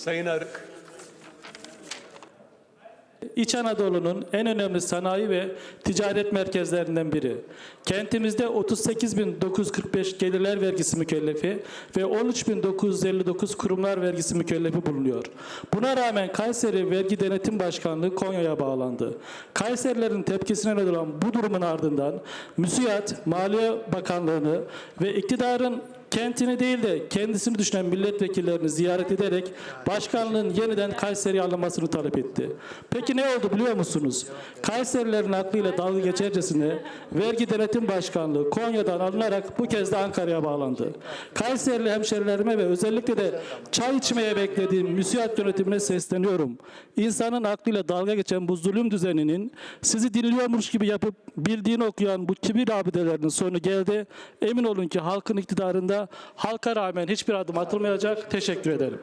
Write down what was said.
Sayın Arık. İç Anadolu'nun en önemli sanayi ve ticaret merkezlerinden biri. Kentimizde 38.945 gelirler vergisi mükellefi ve 13.959 kurumlar vergisi mükellefi bulunuyor. Buna rağmen Kayseri Vergi Denetim Başkanlığı Konya'ya bağlandı. Kayserilerin tepkisine neden olan bu durumun ardından MÜSİAD, Maliye Bakanlığı'nı ve iktidarın kentini değil de kendisini düşünen milletvekillerini ziyaret ederek başkanlığın yeniden Kayseri'ye alınmasını talep etti. Peki ne oldu biliyor musunuz? Kayserilerin aklıyla dalga geçercesine Vergi Denetim Başkanlığı Konya'dan alınarak bu kez de Ankara'ya bağlandı. Kayserili hemşerilerime ve özellikle de çay içmeye beklediğim müsiat yönetimine sesleniyorum. İnsanın aklıyla dalga geçen bu zulüm düzeninin sizi dinliyormuş gibi yapıp bildiğini okuyan bu kibir abidelerinin sonu geldi. Emin olun ki halkın iktidarında halka rağmen hiçbir adım atılmayacak. Teşekkür ederim.